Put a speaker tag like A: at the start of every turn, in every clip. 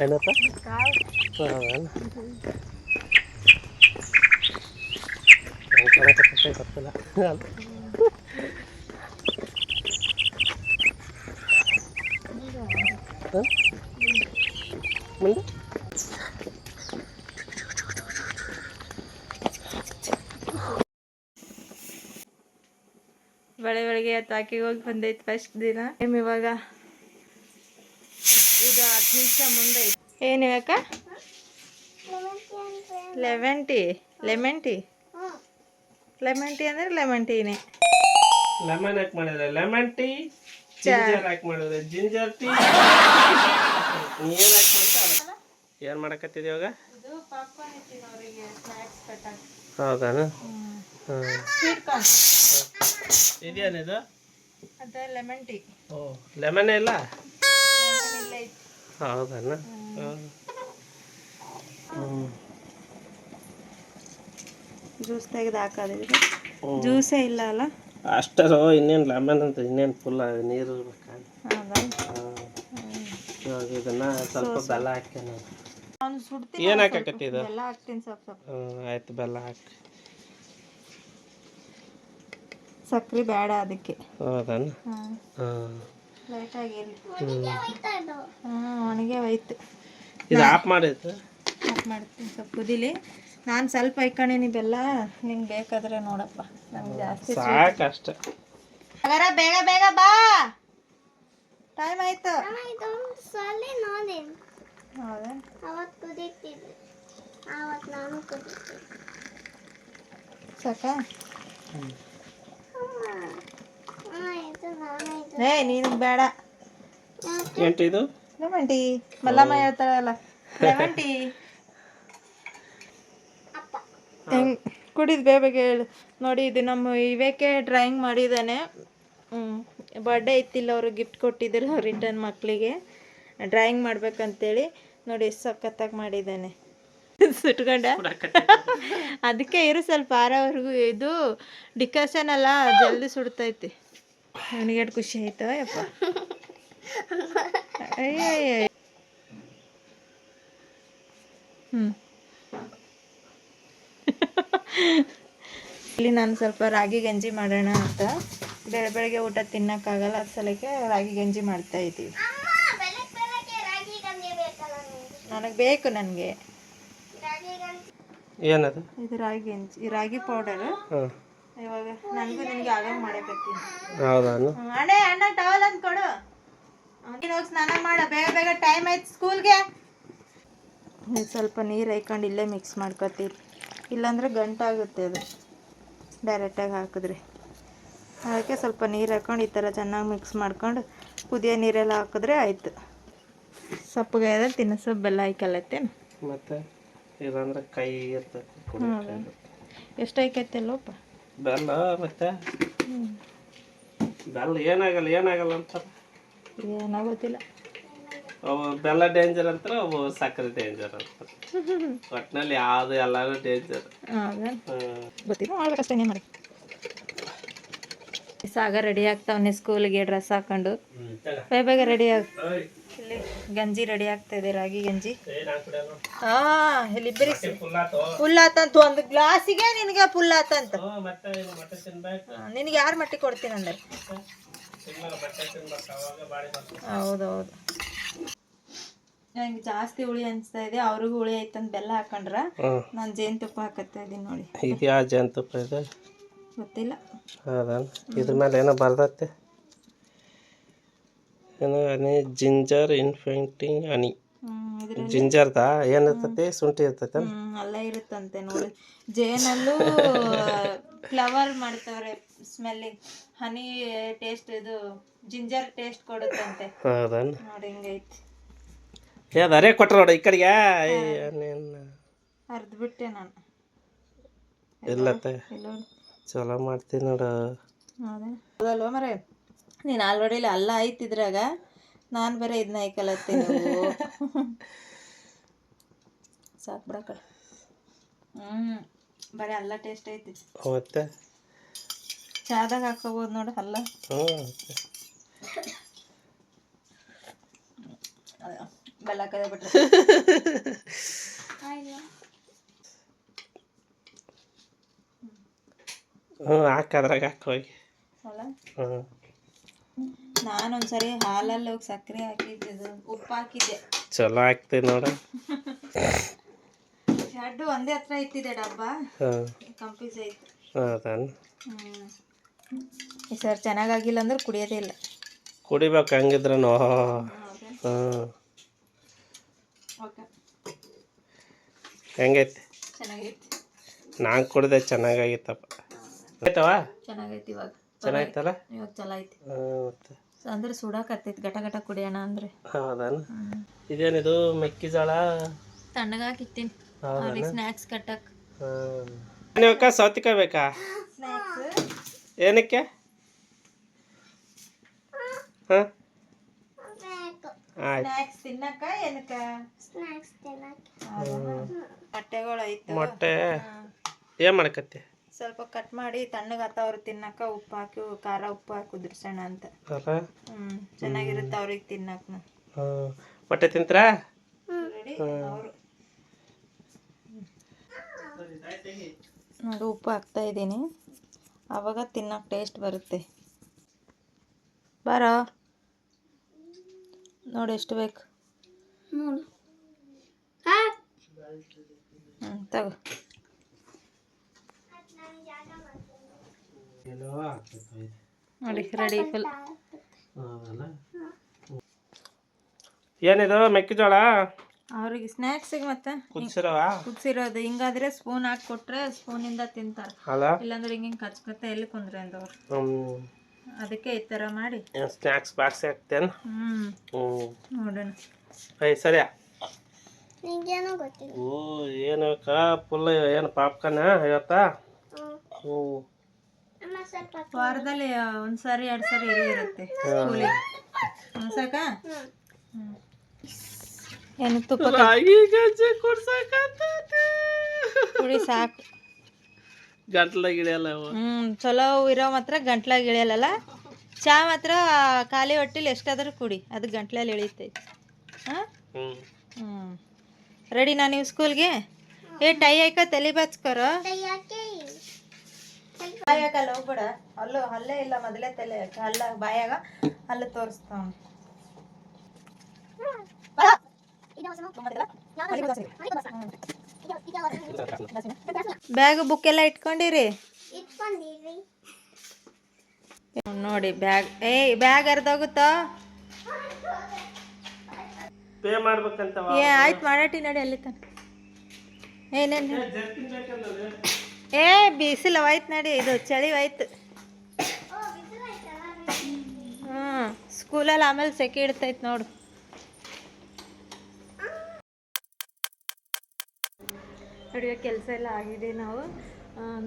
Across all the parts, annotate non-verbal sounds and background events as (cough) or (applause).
A: ಏನಪ್ಪ
B: ಕಾಳು
A: ಹೌದಾ ನಂಗೆ ಕಾಣಕತ್ತೈತೆ ಗೊತ್ತಿಲ್ಲ ಹಾಂ ಮುಂದೆ
B: ಬೆಳೆ ಬೆಳಗ್ಗೆ ತಾಕಿಗೆ ಹೋಗಿ ಬಂದೈತೆ ಫಸ್ಟ್ ದಿನ ಏಮ್ ಇವಾಗ ಇದು ಹತ್ತು ನಿಮಿಷ ಮುಂದೆ ಐತೆ ಏನು ಇವಾಗ lemon tea lemon tea lemon tea ಅಂದ್ರೆ ಲೆಮನ್ ಟೀನೇ
A: ಲೆಮನ್ ಹಾಕಿ ಮಾಡಿದ್ರೆ? ಲೆಮನ್ ಟೀ ಜಿಂಜರ್ ಹಾಕಿ ಮಾಡಿದ್ರೆ? ಜಿಂಜರ್ ಟೀ ಏನು ಇವಾಗ?
B: ಕಟ್ಟಾಕ.
A: ಹೌದಾನ? ಹಾಂ.
B: ಸ್ವೀಟ್ ಕಾರ್ನ್
A: ಇದೇನಿದು
B: ಲೆಮನ್ ಟೀ
A: ಓ ಲೆಮನ್ ಇಲ್ಲ?
B: ಲೆಮನ್
A: ಹೌದಣ್ಣ ಹಾಂ ಹ್ಞೂ
B: ಜ್ಯೂಸ್ ತೆಗೆದು ಹಾಕೋದಿದ್ರೆ ಜ್ಯೂಸೇ ಇಲ್ಲ ಅಲ್ಲ
A: ಅಷ್ಟರು ಇನ್ನೇನು ಲೆಮನ್ ಅಂತ ಇನ್ನೇನು ಫುಲ್ ನೀರು
B: ಹೌದಾ?
A: ಇವಾಗ ಇದನ್ನ ಸ್ವಲ್ಪ ಬೆಲ್ಲ ಹಾಕ್ತೇನೆ ನಾನು. ಏನು ಹಾಕಕತ್ತಿ ಇದು?
B: ಎಲ್ಲ ಹಾಕ್ತೀನಿ ಸ್ವಲ್ಪ ಸ್ವಲ್ಪ.
A: ಹ್ಞೂ ಆಯ್ತು ಬೆಲ್ಲ ಹಾಕಿ.
B: ಸಕ್ರೆ ಬೇಡ ಅದಕ್ಕೆ.
A: ಹೌದಣ್ಣ
B: ಹಾಂ
A: ಹಾಂ
B: ಲೈಟಾಗಿ
A: ಹ್ಞೂ
B: ಒಣಗೆ ಹೋಯ್ತು
A: ಇದು ಆಫ್
B: ಮಾಡ್ತೀನಿ ಸ್ವಲ್ಪ ಕುದಿಲಿ. ನಾನು ಸ್ವಲ್ಪ ಐಕಣೆ ಬೆಲ್ಲ ನಿಂಗೆ ಬೇಕಾದ್ರೆ ನೋಡಪ್ಪ. ನಮ್ಗೆ ಜಾಸ್ತಿ ಹಾಗಾರ ಬೇಗ ಬೇಗ ಬಾ. ಟೈಮ್ ಆಯ್ತು.
C: ಸೊಳ್ಳೆ
B: ಹೌದಾ?
C: ಅವತ್ತು ಕುದೀತಿದ್ದೆ ಅವತ್ತು ನಾನು ಕುದೀತಿದ್ದೆ
B: ಸಾಕಾ
C: ಆಯ್ತು ನಾನು ಇದು
B: ಏ ನೀನು ಬೇಡ.
A: ಎಂಟು ಇದು
B: ಲೆಮನ್ ಟೀ ಮಲ್ಲಮ್ಮ ಹೇಳ್ತಾಳಲ್ಲ. ಲೆಮನ್ ಟೀ ಹೆಂಗ್ ಕುಡಿದ್ ಬೇಗ ಹೇಳು. ನೋಡಿ ಇದು ನಮ್ಮ ಇವೇಕೆ ಡ್ರಾಯಿಂಗ್ ಮಾಡಿದ್ದಾನೆ. ಬರ್ಡೇ ಇತ್ತಿಲ್ಲ ಅವರು ಗಿಫ್ಟ್ ಕೊಟ್ಟಿದ್ರು ರಿಟರ್ನ್ ಮಕ್ಕಳಿಗೆ ಡ್ರಾಯಿಂಗ್ ಮಾಡ್ಬೇಕಂತೇಳಿ ನೋಡಿ ಎಷ್ಟು ಸಖತ್ತಾಗಿ ಮಾಡಿದ್ದಾನೆ. ಸುಟ್ಕೊಂಡ? ಅದಕ್ಕೆ ಇರು ಸ್ವಲ್ಪ ಆರವರೆಗೂ ಇದು ಡಿಕಾಷನ್ ಎಲ್ಲ ಜಲ್ದಿ ಸುಡ್ತೈತಿ. ಅವನಿಗೆ ಖುಷಿ ಆಯ್ತು ಯಪ್ಪ ಅಯ್ಯಯ್ಯ ಹ್ಞೂ ಇಲ್ಲಿ ನಾನು ಸ್ವಲ್ಪ ರಾಗಿ ಗಂಜಿ ಮಾಡೋಣ ಅಂತ ಬೆಳೆ ಬೆಳಗ್ಗೆ ಊಟ ತಿನ್ನೋಕ್ಕಾಗಲ್ಲ ಅದ್ ಸಲಕ್ಕೆ ರಾಗಿ ಗಂಜಿ ಮಾಡ್ತಾ ಇದ್ದೀವಿ ನನಗೆ ಬೇಕು ನನಗೆ
A: ಏನದು
B: ಇದು ರಾಗಿ ಗಂಜಿ ರಾಗಿ ಪೌಡರ್ ಇವಾಗ ನನಗೂ ನಿನಗೆ ಆಗಂಗೆ ಮಾಡಕತ್ತೀನಿ.
A: ಹೌದಾನು
B: ಅಣ್ಣ? ಅಣ್ಣ ಟವಲ್ ಅಂತ ಕೊಡು. ನೀನು ಹೋಗಿ ಸ್ನಾನ ಮಾಡ ಬೇಗ ಬೇಗ ಟೈಮ್ ಆಯ್ತು ಸ್ಕೂಲ್ಗೆ ಸ್ವಲ್ಪ ನೀರು ಹಾಕೊಂಡು ಇಲ್ಲೇ ಮಿಕ್ಸ್ ಮಾಡ್ಕೊತೀವಿ ಇಲ್ಲಾಂದ್ರೆ ಗಂಟಾಗುತ್ತೆ ಅದು. ಡೈರೆಕ್ಟಾಗಿ ಹಾಕಿದ್ರೆ. ಅದಕ್ಕೆ ಸ್ವಲ್ಪ ನೀರು ಹಾಕೊಂಡು ಈ ಥರ ಚೆನ್ನಾಗಿ ಮಿಕ್ಸ್ ಮಾಡ್ಕೊಂಡು ಕುದಿಯೋ ನೀರೆಲ್ಲ ಹಾಕಿದ್ರೆ ಆಯಿತು. ಸಪ್ಪಗೆ ಅದ ತಿನ್ನಸು ಬೆಲ್ಲ ಹಾಕಲತ್ತೆ
A: ಮತ್ತೆ ಎಷ್ಟು ಕೈ ಇರ್ತೈತಿ ಎಷ್ಟು
B: ಎಷ್ಟು ಹಾಕೈತಲ್ಲಪ್ಪ
A: ಬೆಲ್ಲ ಮತ್ತೆ? ಬೆಲ್ಲ ಏನಾಗಲ್ಲ ಏನಾಗಲ್ಲ ಅಂತಾರೆ.
B: ಏನೋ ಗೊತ್ತಿಲ್ಲ
A: ಅವು ಬೆಲ್ಲ ಡೇಂಜರ್ ಅಂತಾರೆ ಅವು ಸಕ್ಕರೆ ಡೇಂಜರ್ ಅಂತಾರೆ. ಒಟ್ಟಿನಲ್ಲಿ ಯಾವುದು ಎಲ್ಲರೂ ಡೇಂಜರ್
B: ಗೊತ್ತಿಲ್ಲ ಏನು ಮಾಡಿ? ಸಾಗ ರೆಡಿ ಆಗ್ತಾವನೆ ಸ್ಕೂಲ್ಗೆ ಡ್ರೆಸ್ ಹಾಕೊಂಡು. ಬೇಗ ಬೇಗ ರೆಡಿ ಆಗ ಇಲ್ಲಿ ಗಂಜಿ ರೆಡಿ ಆಗ್ತಾ ಇದೆ. ರಾಗಿ ಗಂಜಿ. ಹಾ ಇಲ್ಲಿ ಬರೀ ಪುಲ್ಲಾತಂತು ಆತಂತ ಒಂದು ಗ್ಲಾಸಿಗೆ ನಿನಗೆ
A: ತಿನ್ಬೇಕು.
B: ನಿನಗೆ ಯಾರು ಮಟ್ಟಿ ಕೊಡ್ತೀನಿ ಅಂದ್ರೆ? ಹೌದೌದು. ನಂಗೆ ಜಾಸ್ತಿ ಹುಳಿ ಅನಿಸ್ತಾ ಇದೆ. ಅವ್ರಿಗೂ ಹುಳಿ ಆಯ್ತಂತ ಬೆಲ್ಲ ಹಾಕೊಂಡ್ರ
A: ನಾನು
B: ನಾನು ಜೇನುತುಪ್ಪ ಹಾಕತ್ತಾ ಇದ್ದೀನಿ ನೋಡಿ.
A: ಇದು ಯಾವ ಜೇನುತುಪ್ಪ ಇದೆ?
B: ಗೊತ್ತಿಲ್ಲ.
A: ಹೌದಾ? ಇದ್ರ ಮೇಲೆ ಏನೋ ಬರ್ದತ್ತೆ. ಹನಿ ಜಿಂಜರ್ ಇನ್ಫೆಂಟಿಂಗ್ ಹನಿ. ಏನ್ ಏನಿರ್ತೈತಿ? ಶುಂಠಿ ಇರ್ತೈತೆ.
B: ಅಲ್ಲ ಇರುತ್ತಂತೆ ನೋಡಿ. ಜೇನಲ್ಲೂ ಫ್ಲವರ್ ಮಾಡ್ತವ್ರೆ ಸ್ಮೆಲ್ಲಿಂಗ್ ಹನಿ ಟೇಸ್ಟ್ ಇದು ಜಿಂಜರ್ ಟೇಸ್ಟ್ ಕೊಡುತ್ತಂತೆ.
A: ಹೌದಾ
B: ನೋಡಿ ಹಿಂಗೈತಿ.
A: ಏ ಅರೇ ಕೊಟ್ರ ನೋಡಿ ಈ ಕಡೆಗೆ.
B: ಅರ್ಧ ಬಿಟ್ಟೆ ನಾನು.
A: ಇಲ್ಲತ್ತೆ.
B: ಇಲ್ಲ
A: ಚಲೋ ಮಾಡ್ತೀನಿ ನೋಡು.
B: ಹೌದಾ ಹೌದಲ್ವ ಮರೆ? ನೀನು ಆಲ್ರೆಡಿ ಅಲ್ಲ ಆಯ್ತಿದ್ರಾಗ ಇದ್ರಾಗ ನಾನು ಬೇರೆ ಇದನ್ನ ಐಕಲತ್ತೆ (laughs) ಸಾಕು ಬಿಡಕ ಹ್ಞೂ ಬರೀ ಅಲ್ಲ ಟೇಸ್ಟ್ ಐತಿ.
A: ಮತ್ತೆ?
B: ಚಾದಾಗ ಹಾಕೋಬೋದು ನೋಡು ಅಲ್ಲ.
A: ಹ್ಞೂ
B: ಬೆಲ್ಲ ಕದ ಬಿಟ್ರೆ.
A: ಹ್ಞೂ ಹಾಕದ್ರಾಗ ಹಾಕಿ ಹೋಗಿ.
B: ಅಲ್ಲ?
A: ಹ್ಞೂ
B: ನಾನೊಂದ್ಸರಿ ಹಾಲಲ್ಲಿ ಹೋಗಿ ಸಕ್ಕರೆ ಹಾಕಿದ್ದು ಉಪ್ಪು ಹಾಕಿದ್ದೆ.
A: ಚಲೋ ಆಗ್ತದೆ ನೋಡ.
B: ಎರಡು ಒಂದೇ ಹತ್ರ ಇತ್ತಿದೆ ಡಬ್ಬ.
A: ಹಾಂ.
B: ಕಂಪೀಸ್ ಐತೆ
A: ಹೌದಾನ
B: ಹ್ಞೂ ಈ ಸರ್ ಚೆನ್ನಾಗಾಗಿಲ್ಲ ಅಂದ್ರೆ ಕುಡಿಯೋದೇ ಇಲ್ಲ.
A: ಕುಡಿಬೇಕು ಹಂಗಿದ್ರೆ ನೋ ಹೆಂಗೈತಿ?
B: ಚೆನ್ನಾಗೈತಿ.
A: ನಾನು ಕುಡ್ದೆ ಚೆನ್ನಾಗಾಗಿತ್ತಪ್ಪ. ಆಯ್ತವ?
B: ಚೆನ್ನಾಗೈತಿ ಇವಾಗ.
A: ಚೆನ್ನಾಗಿತ್ತಲ್ಲ
B: ಇವತ್ತು ಚಲೋ ಐತಿ
A: ಹ್ಞೂ ಮತ್ತೆ?
B: ಅಂದ್ರೆ ಸುಡಾಕತ್ತೈತಿ ಗಟ ಗಟ ಕುಡಿಯೋಣ ಅಂದ್ರೆ.
A: ಹೌದಾನ ಇದೇನಿದು ಮೆಕ್ಕೆಜೋಳ?
B: ತಣ್ಣಗಾಕಿತ್ತೀನಿ ಅವ್ರಿಗೆ ಸ್ನ್ಯಾಕ್ಸ್ ಕಟ್ಟಕ್.
A: ನೀವಕ್ಕ ಸೌತಿಕಾಯಿ ಬೇಕಾ? ಏನಕ್ಕೆ? ಹಾಂ? ಆಯ್ತು.
B: ಸ್ನ್ಯಾಕ್ಸ್ ತಿನ್ನಕ ಏನಕ್ಕ?
C: ಸ್ನ್ಯಾಕ್ಸ್ ತಿನ್ನಕ
B: ಮೊಟ್ಟೆಗಳು ಐತು
A: ಮೊಟ್ಟೆ. ಏನು ಮಾಡಕತ್ತಿ?
B: ಸ್ವಲ್ಪ ಕಟ್ ಮಾಡಿ ತಣ್ಣಗಾತವ್ರು ತಿನ್ನಕ ಉಪ್ಪು ಹಾಕಿ ಖಾರ ಉಪ್ಪು ಹಾಕಿ ಉದುರ್ಸೋಣ ಅಂತ.
A: ಅಲ್ಲ
B: ಹ್ಮ್ ಚೆನ್ನಾಗಿರುತ್ತೆ ಅವ್ರಿಗೆ ತಿನ್ನಕ
A: ಹ್ಞೂ ಮೊಟ್ಟೆ ತಿಂತೀರಾ?
B: ರೆಡಿ ಅವರು. ನೋಡಿ ಉಪ್ಪು ಹಾಕ್ತಾ ಇದ್ದೀನಿ. ಅವಾಗ ತಿನ್ನಕ್ಕೆ ಟೇಸ್ಟ್ ಬರುತ್ತೆ. ಬಾರೋ. ನೋಡಿ ಎಷ್ಟು ಬೇಕು. ಹ್ಞೂ ಹಾಂ ನೋಡಿ ರೆಡಿ ಫುಲ್
A: ಏನಿದು ಮೆಕ್ಕೆಜೋಳ
B: ಅವ್ರಿಗೆ ಸ್ನ್ಯಾಕ್ಸಿಗೆ ಮತ್ತೆ
A: ಕುದಿಸಿರವ?
B: ಕುದಿಸಿರೋದು. ಹಿಂಗಾದ್ರೆ ಸ್ಪೂನ್ ಹಾಕಿ ಕೊಟ್ರೆ ಸ್ಪೂನಿಂದ ತಿಂತಾರೆ.
A: ಅಲ್ಲ?
B: ಇಲ್ಲಾಂದ್ರೆ ಹಿಂಗೆ ಹಿಂಗೆ ಕಚ್ಕೊತ ಎಲ್ಲಿ ಕುಂದ್ರೆ ಅಂದವ್ರು.
A: ಹ್ಞೂ
B: ಅದಕ್ಕೆ ಈ ಥರ ಮಾಡಿ.
A: ಸ್ನ್ಯಾಕ್ಸ್ ಬಾಕ್ಸ್ ಹಾಕ್ತೇನೆ?
B: ಹ್ಞೂ
A: ಹ್ಞೂ
B: ನೋಡೋಣ.
A: ಐ ಸರಿಯಾ?
C: ನಿಂಗೇನೋ ಗೊತ್ತಿಲ್ಲ.
A: ಓ ಏನಕ್ಕ? ಫುಲ್ ಏನು ಪಾಪ್ಕಾರ್ನ ಇವತ್ತ? ಹ್ಞೂ
B: ವಾರದಲ್ಲಿ ಒಂದ್ಸಾರಿ ಎರಡು ಸಾರಿ ಇರುತ್ತೆ. ಸ್ಕೂಲಿಗೆ. ಸಾಕ? ಏನು ತುಪ್ಪ ಕುಡಿ ಸಾಕು.
A: ಗಂಟ್ಲಾಗ ಇಳಿಯಲ್ಲ ಹ್ಮ್
B: ಹ್ಞೂ ಚಲೋ ಇರೋ ಮಾತ್ರ ಗಂಟ್ಲಾಗ ಇಳಿಯಲ್ಲ ಚಾ ಮಾತ್ರ ಖಾಲಿ ಹೊಟ್ಟಿಲಿ ಎಷ್ಟಾದರೂ ಕುಡಿ ಅದು ಗಂಟ್ಲಲ್ಲಿ ಇಳಿತೈತಿ ಹಾಂ?
A: ಹ್ಞೂ
B: ರೆಡಿನಾ ನೀವು ಸ್ಕೂಲ್ಗೆ? ಏ ಟೈ ಐಕ ತಲೆ ಬಾಚ್ಕರ?
C: ಯಾಕೆ
B: ಬಾಯಾಗಲ್ಲ ಹೋಗ್ಬೇಡ. ಅಲ್ಲೂ ಅಲ್ಲೇ ಇಲ್ಲ ಮೊದಲೇ ತಲೆ ಅಲ್ಲ ಬಾಯಾಗ ಅಲ್ಲ ತೋರಿಸ್ತಾವ ಬ್ಯಾಗ್ ಬುಕ್ ಎಲ್ಲ ಇಟ್ಕೊಂಡಿರಿ?
C: ಇಟ್ಕೊಂಡಿರಿ.
B: ನೋಡಿ ಬ್ಯಾಗ್ ಏ ಬ್ಯಾಗ್ ಅರ್ಧೋಗುತ್ತಾ?
A: ಪೇ
B: ಏ ಆಯ್ತು ಮಾಡಾಟಿ ನಡಿ ಅಲ್ಲಿ ತಾನೆ ಏನೇನು ಏ ಬಿಸಿಲು ಹೋಯ್ತು ನಡಿ ಇದು ಚಳಿ ಹೋಯ್ತು. ಹ್ಞೂ ಸ್ಕೂಲಲ್ಲಿ ಆಮೇಲೆ ಸೆಕೆ ಇಡ್ತೈತೆ ನೋಡು. ಅಡುಗೆ ಕೆಲಸ ಎಲ್ಲ ಆಗಿದೆ ನಾವು.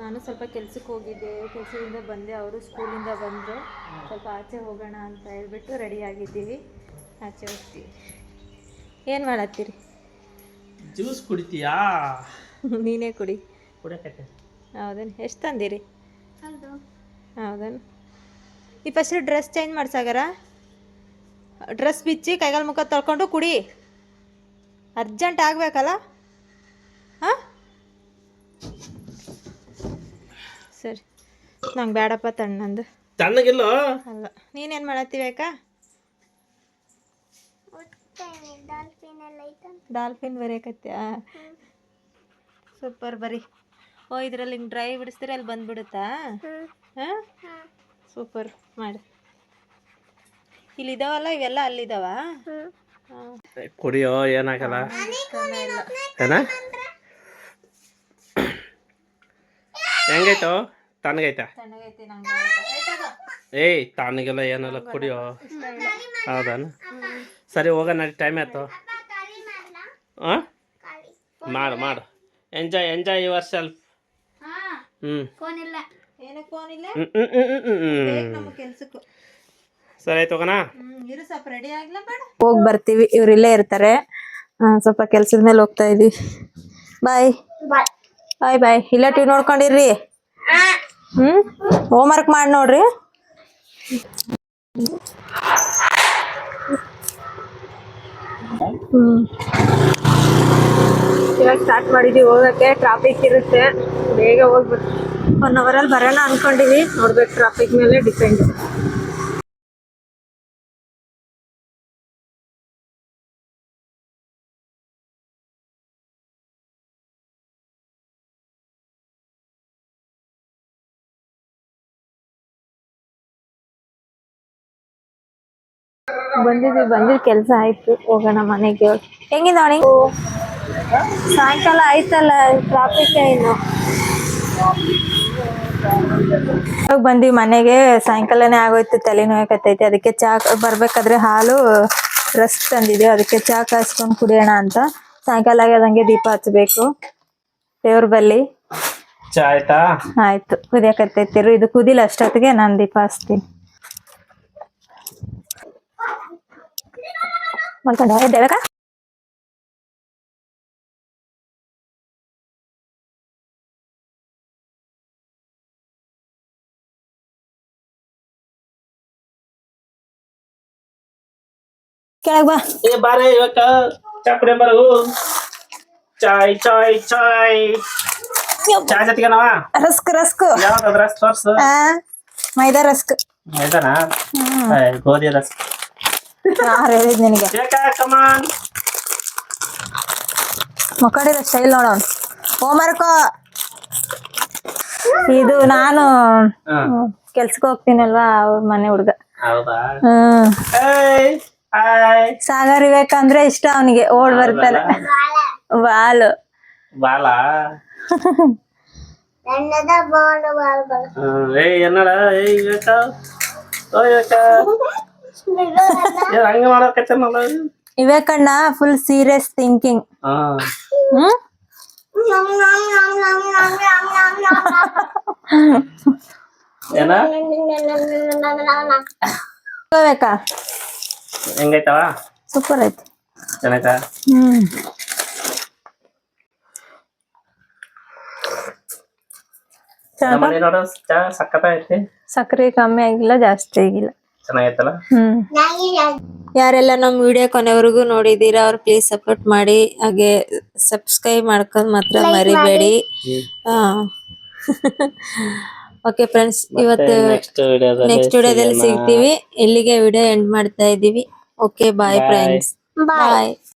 B: ನಾನು ಸ್ವಲ್ಪ ಕೆಲ್ಸಕ್ಕೆ ಹೋಗಿದ್ದೆ. ಕೆಲಸದಿಂದ ಬಂದೆ ಅವರು ಸ್ಕೂಲಿಂದ ಬಂದರು. ಸ್ವಲ್ಪ ಆಚೆ ಹೋಗೋಣ ಅಂತ ಹೇಳ್ಬಿಟ್ಟು ರೆಡಿ ಆಗಿದ್ದೀವಿ. ಆಚೆ ಹೋಗ್ತೀವಿ. ಏನು ಮಾಡತ್ತೀರಿ?
A: ಜ್ಯೂಸ್ ಕುಡಿತೀಯಾ? (laughs)
B: ನೀನೇ ಕುಡಿ.
A: ಕುಡಿಯಕತ್ತೆ
B: ಹೌದೇನು? ಎಷ್ಟು ತಂದಿರಿ?
C: ಹೌದು
B: ಹೌದೇನು? ಈ ಫಸ್ಟ್ ಡ್ರೆಸ್ ಚೇಂಜ್ ಮಾಡ್ಸಾಗಾರ? ಡ್ರೆಸ್ ಬಿಚ್ಚಿ ಕೈಗಾಲು ಮುಖ ತೊಳ್ಕೊಂಡು ಕುಡಿ. ಅರ್ಜೆಂಟ್ ಆಗಬೇಕಲ್ಲ? ಹಾಂ? ಸರಿ. ನಂಗೆ ಬೇಡಪ್ಪ ತಣ್ಣಂದು
A: ತಣ್ಣಗಿಲ್ಲ?
B: ಅಲ್ಲ. ನೀನೇನು ಮಾಡತ್ತೀವಿ ಅಕ್ಕ?
C: ಡಾಲ್ಫಿನ್ ಎಲ್ಲ ಐತಂತ.
B: ಡಾಲ್ಫಿನ್ ಬರೆಯಕತ್ತ್ಯಾ? ಸೂಪರ್ ಬರಿ. ಓ ಇದ್ರಲ್ಲಿ ಹಿಂಗೆ ಡ್ರೈ ಬಿಡಿಸ್ತೀರ ಅಲ್ಲಿ ಬಂದ್ಬಿಡುತ್ತಾ? ಹಾಂ? ಸೂಪರ್ ಮಾಡಿ. ಇಲ್ಲಿ ಇದಾವಲ್ಲ ಇವೆಲ್ಲ ಅಲ್ಲಿದಾವ? ಹಾಂ.
A: ಕುಡಿಯೋ ಏನಾಗಲ್ಲ. ಏನ? ಹೆಂಗೈತೋ?
B: ನಂಗೆ
A: ಏಯ್ ತಣ್ಣಗೆಲ್ಲ ಏನಲ್ಲ ಕುಡಿಯೋ. ಹೌದಾನ ಸರಿ ಹೋಗೋಣ ನಡಿ ಟೈಮ್ ಆಯ್ತು. ಹಾ? ಮಾಡು ಮಾಡು. Enjoy enjoy yourself
C: phone ಇಲ್ಲ.
B: ಏನಕ್ಕೆ ಫೋನ್ ಇಲ್ಲ?
A: ಹ್ಞೂ ಹ್ಞೂ ಹ್ಞೂ ಹ್ಞೂ ಹ್ಞೂ
B: ನಮ್ಮ ಕೆಲ್ಸಕ್ಕೂ.
A: ಸರಿ ಆಯ್ತು ಹೋಗೋಣ?
B: ಹ್ಮ್ ಇರು ಸ್ವಲ್ಪ ರೆಡಿ ಆಗ್ಲಾ ಬೇಡ? ಹೋಗಿ ಬರ್ತೀವಿ. ಇವ್ರಿಲ್ಲೇ ಇರ್ತಾರೆ. ಸ್ವಲ್ಪ ಕೆಲ್ಸದ ಮೇಲೆ ಹೋಗ್ತಾ ಇದೀವಿ. ಬಾಯ್
C: ಬಾಯ್
B: ಬಾಯ್ ಬಾಯ್ ಇಲ್ಲ ಟಿವಿ ನೋಡ್ಕೊಂಡಿರ್ರಿ? ಹ್ಮ್ ಹೋಮ್? ವರ್ಕ್ ಮಾಡಿ ನೋಡ್ರಿ. ಹ್ಮ್. ಇವಾಗ ಸ್ಟಾರ್ಟ್ ಮಾಡಿದ್ವಿ ಹೋಗಕ್ಕೆ. ಟ್ರಾಫಿಕ್ ಇರುತ್ತೆ. ಬೇಗ ಹೋಗ್ಬೇಕು ಒನ್ ಅವರಲ್ಲಿ ಬರೋಣ ಅನ್ಕೊಂಡಿವಿ ನೋಡ್ಬೇಕು ಟ್ರಾಫಿಕ್ ಮೇಲೆ ಡಿಪೆಂಡ್ ಬಂದಿದ್ವಿ, ಬಂದಿದ್ ಕೆಲಸ ಆಯ್ತು. ಹೋಗೋಣ ಮನೆಗೆ. ಹೆಂಗಿದೆ ನೋಡಿ ಸಾಯಂಕಾಲ ಆಯ್ತಲ್ಲ ಟ್ರಾಫಿಕ್ ಇವಾಗ ಬಂದ್ವಿ ಮನೆಗೆ ಸಾಯಂಕಾಲನೇ ಆಗೋಯ್ತು ತಲೆನೋಯಕತ್ತೈತಿ ಅದಕ್ಕೆ ಚಾ ಬರ್ಬೇಕಾದ್ರೆ ಹಾಲು ರಸ್ ತಂದಿದ್ವಿ. ಅದಕ್ಕೆ ಚಾ ಕಾಯಿಸ್ಕೊಂಡು ಕುಡಿಯೋಣ ಅಂತ. ಸಾಯಂಕಾಲ ಆಗದಂಗೆ ದೀಪ ಹಚ್ಬೇಕು. ದೇವ್ರ ಬಲ್ಲಿ.
A: ಆಯ್ತು?
B: ಆಯ್ತಾ. ಕುದಿಯಕತ್ತೈತಿರು ಇದು ಕುದಿಲ್ಲ ಅಷ್ಟೊತ್ತಿಗೆ ನಾನು ದೀಪ ಹಚ್ತೀನಿ. ಮಲ್ಕೊಂಡ ಕೆಳಗ್ ಬಾ.
A: ಏ ಬಾರೆ ಇವಕ್ಕ ಚಾ ಕುಡಿಯ ಬರು ಚಾಯ್ ಚಾಯ್. ಚಾಯ್ ಚಾಯ್ ಜೊತೆಗೆ ನಾವ
B: ರಸ್ಕ್ ರಸ್ಕ್.
A: ಯಾವ್ದು ರಸ್ ತೋರ್ಸು.
B: ಆ, ಮೈದಾ ರಸ್ಕ್.
A: ಆಯ್ತಾನ ಗೋಧಿ ರಸ್
B: ಯಾರು ಹೇಳಿದ್ ನಿನಗೆ.
A: ಬೇಕಾ ಕಮಾನ್
B: ಮಕ್ಕಳಿರೋ ಸ್ಟೈಲ್ ನೋಡೋನ್ ಹೋಮ್ವರ್ಕ್ ಇದು ನಾನು ಕೆಲ್ಸಕ್ಕೆ ಹೋಗ್ತೀನಲ್ವಾ ಅವ್ರ ಮನೆ ಹುಡ್ಗ.
A: ಹೌದಾ?
B: ಹ್ಮ್.
A: ಏಯ್
B: ಸಾಗರ್ ವಿವೇಕ್ ಅಂದ್ರೆ ಇಷ್ಟ ಅವನಿಗೆ ಓಡ್ ಬರ್ತಾನೆ ಬಾಲು
A: ಬಾಲ ಏನಡ
B: ಫುಲ್ ಸೀರಿಯಸ್ ಥಿಂಕಿಂಗ್
A: ಏನ
B: ವಿವೇಕ
A: ಹೆಂಗೈತವ?
B: ಸೂಪರ್ ಐತಿ.
A: ಚೆನ್ನಾಯ್ತಾ
B: ಹ್ಮ್.
A: ನಮ್ಮನೆ ನೋಡು ಚಾ ಸಖತ್ ಐತಿ
B: ಸಕ್ಕರೆ ಕಮ್ಮಿ ಆಗಿಲ್ಲ ಜಾಸ್ತಿ ಆಗಿಲ್ಲ.
A: ಚೆನ್ನಾಗೈತಲ್ಲ?
B: ಹ್ಮ್. ಯಾರೆಲ್ಲ ನಮ್ಮ ವಿಡಿಯೋ ಕೊನೆವರೆಗೂ ನೋಡಿದೀರಾ ಅವ್ರು ಪ್ಲೀಸ್ ಸಪೋರ್ಟ್ ಮಾಡಿ ಹಾಗೆ ಸಬ್ಸ್ಕ್ರೈಬ್ ಮಾಡ್ಕೊಂಡ್ ಮಾತ್ರ ಮರಿಬೇಡಿ. (laughs) ಓಕೆ ಫ್ರೆಂಡ್ಸ್ ಇವತ್ತು
A: ನೆಕ್ಸ್ಟ್ ವಿಡಿಯೋದಲ್ಲಿ
B: ನೆಕ್ಸ್ಟ್ ವಿಡಿಯೋದಲ್ಲಿ ಸಿಗ್ತೀವಿ. ಇಲ್ಲಿಗೆ ವಿಡಿಯೋ ಎಂಡ್ ಮಾಡ್ತಾ ಇದೀವಿ. Okay bye friends bye